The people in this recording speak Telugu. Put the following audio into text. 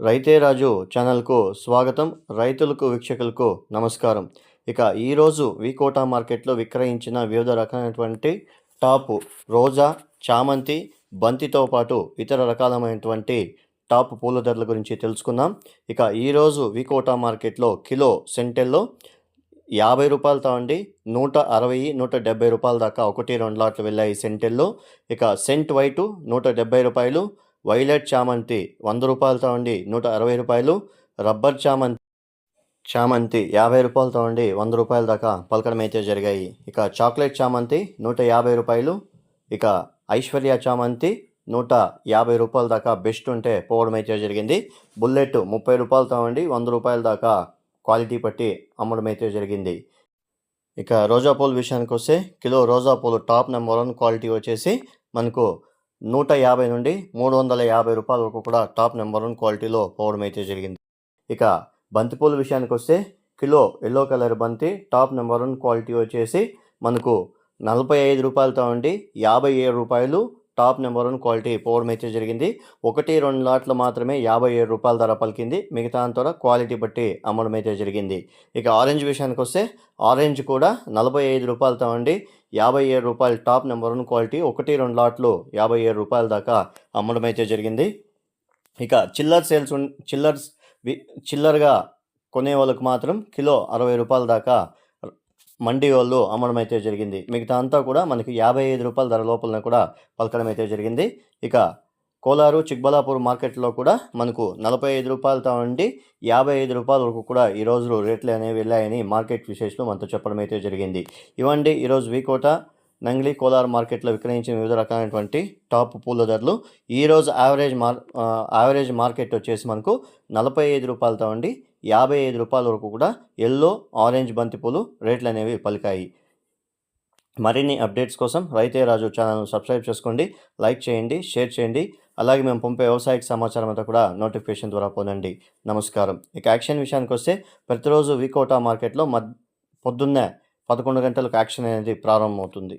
రైతే రాజు ఛానల్కు స్వాగతం. రైతులకు వీక్షకులకు నమస్కారం. ఇక ఈరోజు వికోటా మార్కెట్లో విక్రయించిన వివిధ రకాలైనటువంటి టాపు రోజా చామంతి బంతితో పాటు ఇతర రకాలమైనటువంటి టాప్ పూల ధరల గురించి తెలుసుకుందాం. ఇక ఈరోజు వికోటా మార్కెట్లో కిలో సెంటెల్లో యాభై రూపాయలు తాండి నూట అరవై నూట డెబ్బై రూపాయల దాకా ఒకటి రెండు లాట్లు వెళ్ళాయి సెంటెల్లో. ఇక సెంట్ వైటు నూట డెబ్బై రూపాయలు వైలెట్ చామంతి వంద రూపాయలతో ఉండి నూట అరవై రూపాయలు రబ్బర్ చామంతి చామంతి యాభై రూపాయలతో ఉండి వంద రూపాయల దాకా పలకడం అయితే జరిగాయి. ఇక చాక్లెట్ చామంతి నూట యాభై రూపాయలు ఇక ఐశ్వర్య చామంతి నూట యాభై రూపాయల దాకా బెస్ట్ ఉంటే పోవడం అయితే జరిగింది. బుల్లెట్ ముప్పై రూపాయలతో ఉండి వంద రూపాయల దాకా క్వాలిటీ పట్టి అమ్మడం అయితే జరిగింది. ఇక రోజా పూల విషయానికి వస్తే కిలో రోజా పూలు టాప్ నెంబర్ వన్ క్వాలిటీ వచ్చేసి మనకు నూట యాభై నుండి మూడు వందల యాభై రూపాయల వరకు కూడా టాప్ నెంబర్ వన్ క్వాలిటీలో పోవడం అయితే జరిగింది. ఇక బంతిపూల విషయానికి వస్తే కిలో ఎల్లో కలర్ బంతి టాప్ నెంబర్ వన్ క్వాలిటీ వచ్చేసి మనకు నలభై ఐదు రూపాయలతో ఉండి యాభై ఏడు రూపాయలు top number one quality power అయితే జరిగింది. ఒకటి రెండు లాట్లు మాత్రమే యాభై ఏడు రూపాయల ధర పలికింది. మిగతా అంతా క్వాలిటీ బట్టి అమ్మడం అయితే జరిగింది. ఇక ఆరెంజ్ విషయానికి వస్తే ఆరెంజ్ కూడా నలభై ఐదు రూపాయలతో అండి యాభై ఏడు రూపాయలు టాప్ నెంబర్ వన్ క్వాలిటీ ఒకటి రెండు లాట్లు యాభై ఏడు రూపాయల దాకా అమ్మడం అయితే జరిగింది. ఇక చిల్లర్ సేల్స్ ఉన్- వి- చిల్లర్గా కొనే వాళ్ళకు మాత్రం కిలో అరవై రూపాయల దాకా మండి వాళ్ళు అమ్మడం అయితే జరిగింది. మిగతా అంతా కూడా మనకి యాభై ఐదు రూపాయల ధర లోపల కూడా పలకడం అయితే జరిగింది. ఇక కోలారు చిక్బలాపూర్ మార్కెట్లో కూడా మనకు నలభై ఐదు రూపాయలతో ఉండి యాభై ఐదు రూపాయల వరకు కూడా ఈ రోజు రేట్లు అనేవి వెళ్ళాయని మార్కెట్ విశేషాలు మనతో చెప్పడం అయితే జరిగింది. ఇవ్వండి ఈరోజు వీకోట నంగ్లీ కోలార్ మార్కెట్లో విక్రయించిన వివిధ రకాలైనటువంటి టాప్ పూల ధరలు. ఈరోజు యావరేజ్ మార్ యావరేజ్ మార్కెట్ వచ్చేసి మనకు నలభై ఐదు రూపాయలతో ఉండి యాభై ఐదు రూపాయల వరకు కూడా ఎల్లో ఆరెంజ్ బంతిపూలు రేట్లు అనేవి పలికాయి. మరిన్ని అప్డేట్స్ కోసం రైతే రాజు ఛానల్ను సబ్స్క్రైబ్ చేసుకోండి లైక్ చేయండి షేర్ చేయండి. అలాగే మేము పంపే వ్యవసాయక సమాచారం అంతా కూడా నోటిఫికేషన్ ద్వారా పొందండి. నమస్కారం. ఇక యాక్షన్ విషయానికి వస్తే ప్రతిరోజు వీకోటా మార్కెట్లో మద్ పొద్దున్నే పదకొండు గంటలకు యాక్షన్ అనేది ప్రారంభమవుతుంది.